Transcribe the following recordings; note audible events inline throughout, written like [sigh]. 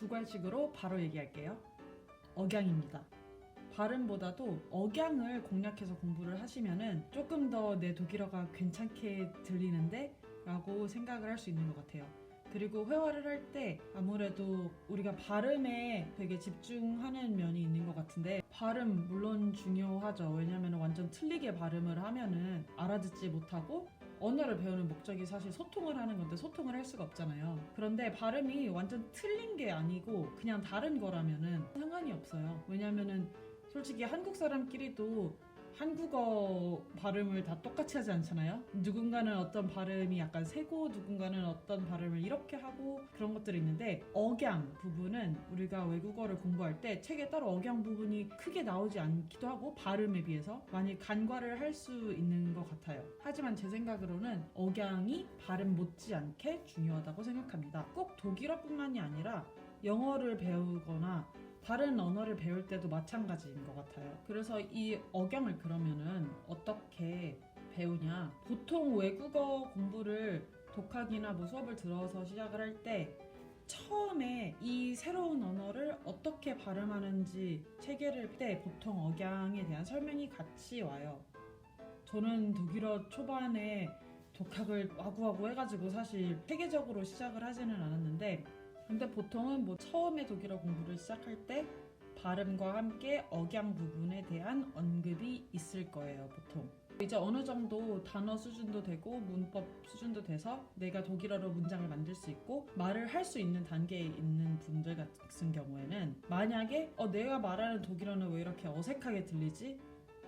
두 관식으로 바로 얘기할게요. 억양입니다. 발음보다도 억양을 공략해서 공부를 하시면은 조금 더 내 독일어가 괜찮게 들리는데 라고 생각을 할 수 있는 것 같아요. 그리고 회화를 할 때 아무래도 우리가 발음에 되게 집중하는 면이 있는 것 같은데 발음 물론 중요하죠. 왜냐하면 완전 틀리게 발음을 하면은 알아듣지 못하고 언어를 배우는 목적이 사실 소통을 하는 건데 소통을 할 수가 없잖아요. 그런데 발음이 완전 틀린 게 아니고 그냥 다른 거라면은 상관이 없어요. 왜냐면은 솔직히 한국 사람끼리도 한국어 발음을 다 똑같이 하지 않잖아요. 누군가는 어떤 발음이 약간 세고 누군가는 어떤 발음을 이렇게 하고 그런 것들이 있는데 억양 부분은 우리가 외국어를 공부할 때 책에 따로 억양 부분이 크게 나오지 않기도 하고 발음에 비해서 많이 간과를 할 수 있는 것 같아요. 하지만 제 생각으로는 억양이 발음 못지않게 중요하다고 생각합니다. 꼭 독일어뿐만이 아니라 영어를 배우거나 다른 언어를 배울 때도 마찬가지인 것 같아요. 그래서 이 억양을 그러면은 어떻게 배우냐? 보통 외국어 공부를 독학이나 뭐 수업을 들어서 시작을 할 때 처음에 이 새로운 언어를 어떻게 발음하는지 체계를 때 보통 억양에 대한 설명이 같이 와요. 저는 독일어 초반에 독학을 와구와구 해가지고 사실 체계적으로 시작을 하지는 않았는데 근데 보통은 뭐 처음에 독일어 공부를 시작할 때 발음과 함께 억양 부분에 대한 언급이 있을 거예요, 보통. 이제 어느 정도 단어 수준도 되고 문법 수준도 돼서 내가 독일어로 문장을 만들 수 있고 말을 할 수 있는 단계에 있는 분들 같은 경우에는 만약에 어, 내가 말하는 독일어는 왜 이렇게 어색하게 들리지?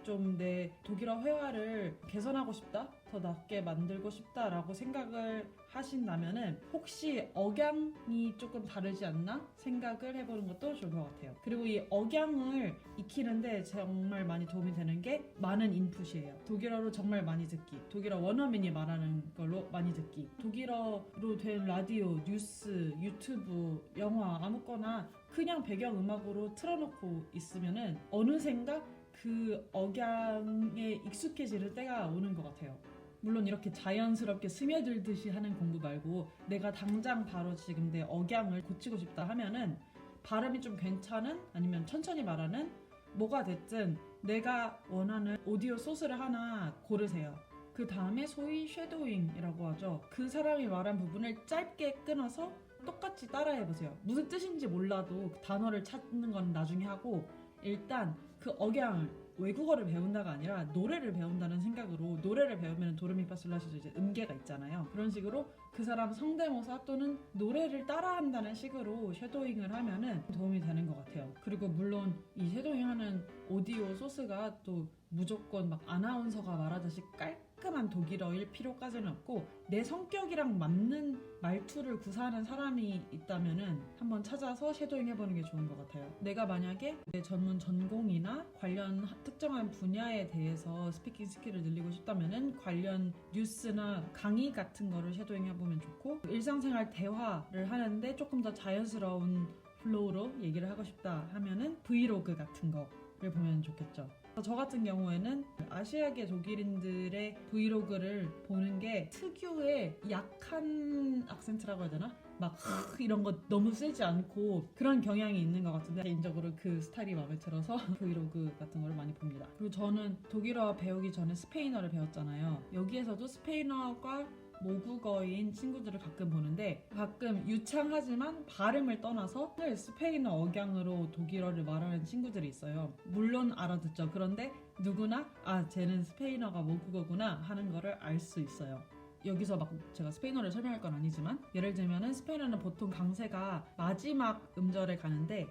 좀 내 독일어 회화를 개선하고 싶다, 더 낫게 만들고 싶다라고 생각을 하신다면은 혹시 억양이 조금 다르지 않나 생각을 해보는 것도 좋을 것 같아요. 그리고 이 억양을 익히는데 정말 많이 도움이 되는 게 많은 인풋이에요. 독일어로 정말 많이 듣기, 독일어 원어민이 말하는 걸로 많이 듣기, 독일어로 된 라디오, 뉴스, 유튜브, 영화 아무거나 그냥 배경 음악으로 틀어놓고 있으면은 어느샌가 그 억양에 익숙해지는 때가 오는 것 같아요. 물론 이렇게 자연스럽게 스며들듯이 하는 공부 말고 내가 당장 바로 지금 내 억양을 고치고 싶다 하면은 발음이 좀 괜찮은 아니면 천천히 말하는 뭐가 됐든 내가 원하는 오디오 소스를 하나 고르세요. 그 다음에 소위 쉐도잉이라고 하죠. 그 사람이 말한 부분을 짧게 끊어서 똑같이 따라해 보세요. 무슨 뜻인지 몰라도 그 단어를 찾는 건 나중에 하고 일단 그 억양을 외국어를 배운다가 아니라 노래를 배운다는 생각으로 노래를 배우면 도레미파솔라시도 이제 음계가 있잖아요. 그런 식으로 그 사람 성대모사 또는 노래를 따라한다는 식으로 쉐도잉을 하면은 도움이 되는 것 같아요. 그리고 물론 이 쉐도잉 하는 오디오 소스가 또 무조건 막 아나운서가 말하듯이 깔 끔한 독일어일 필요까지는 없고 내 성격이랑 맞는 말투를 구사하는 사람이 있다면은 한번 찾아서 쉐도잉 해보는 게 좋은 것 같아요. 내가 만약에 내 전문 전공이나 관련 특정한 분야에 대해서 스피킹 스킬을 늘리고 싶다면은 관련 뉴스나 강의 같은 거를 쉐도잉 해보면 좋고 일상생활 대화를 하는데 조금 더 자연스러운 플로우로 얘기를 하고 싶다 하면은 브이로그 같은 거를 보면 좋겠죠. 저 같은 경우에는 아시아계 독일인들의 브이로그를 보는 게 특유의 약한 악센트라고 해야 되나? 막 이런 거 너무 쓰지 않고 그런 경향이 있는 것 같은데 개인적으로 그 스타일이 마음에 들어서 [laughs] 브이로그 같은 걸 많이 봅니다. 그리고 저는 독일어 배우기 전에 스페인어를 배웠잖아요. 여기에서도 스페인어가 모국어인 친구들을 가끔 보는데 가끔 유창하지만 발음을 떠나서 스페인어 억양으로 독일어를 말하는 친구들이 있어요. 물론 알아듣죠. 그런데 누구나 아 쟤는 스페인어가 모국어구나 하는 거를 알 수 있어요. 여기서 막 제가 스페인어를 설명할 건 아니지만 예를 들면은 스페인어는 보통 강세가 마지막 음절에 가는데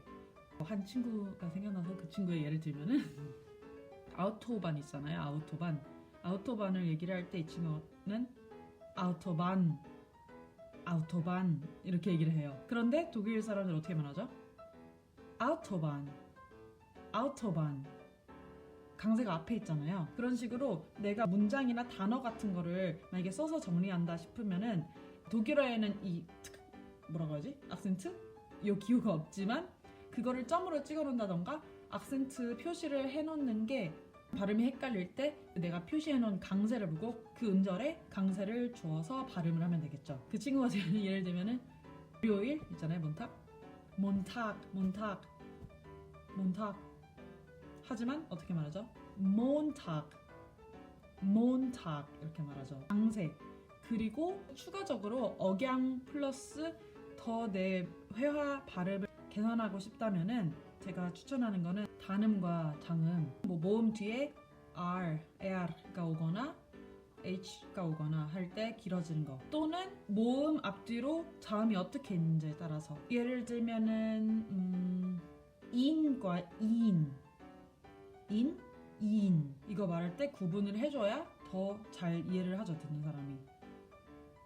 한 친구가 생각나서 그 친구의 예를 들면은 [laughs] 아우토반 있잖아요 아우토반 아우토반을 얘기를 할 때 이 친구는 아우토반 아우토반 이렇게 얘기를 해요 그런데 독일 사람들 어떻게 말하죠? 아우토반 아우토반 강세가 앞에 있잖아요. 그런 식으로 내가 문장이나 단어 같은 거를 만약에 써서 정리한다 싶으면은 독일어에는 이 특- 뭐라고 하지? 악센트? 요 기호가 없지만 그거를 점으로 찍어 놓는다던가 악센트 표시를 해 놓는 게 발음이 헷갈릴 때 내가 표시해 놓은 강세를 보고 그 음절에 강세를 주어서 발음을 하면 되겠죠. 그 친구가 [laughs] 예를 들면은 일요일 있잖아요, 문탁. 몬탁, 몬탁, 몬탁. 하지만 어떻게 말하죠? 몬탁, 몬탁 이렇게 말하죠. 강세. 그리고 추가적으로 억양 플러스 더 내 회화 발음을 개선하고 싶다면은 제가 추천하는 거는 단음과 장음. 뭐 모음 뒤에 R, AR가 오거나 H가 오거나 할 때 길어지는 거. 또는 모음 앞뒤로 자음이 어떻게 있는지에 따라서. 예를 들면은 음, 인과 인, 인, 인. 이거 말할 때 구분을 해줘야 더 잘 이해를 하죠 듣는 사람이.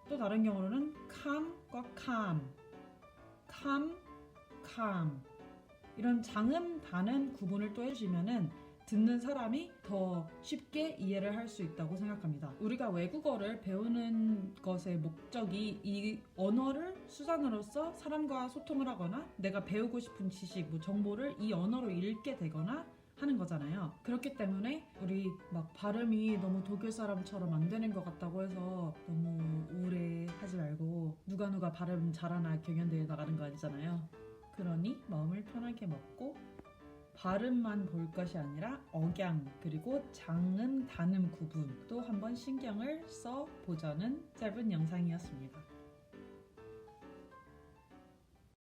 또 다른 경우로는 calm과 calm, calm, calm 이런 장음 단음 구분을 또 해주시면은 듣는 사람이 더 쉽게 이해를 할 수 있다고 생각합니다. 우리가 외국어를 배우는 것의 목적이 이 언어를 수단으로서 사람과 소통을 하거나 내가 배우고 싶은 지식, 뭐 정보를 이 언어로 읽게 되거나 하는 거잖아요. 그렇기 때문에 우리 막 발음이 너무 독일 사람처럼 안 되는 것 같다고 해서 너무 우울해 하지 말고 누가 누가 발음 잘하나 경연대회 나가는 거 아니잖아요. 그러니 마음을 편하게 먹고 발음만 볼 것이 아니라 억양 그리고 장음 단음 구분도 한번 신경을 써 보자는 짧은 영상이었습니다.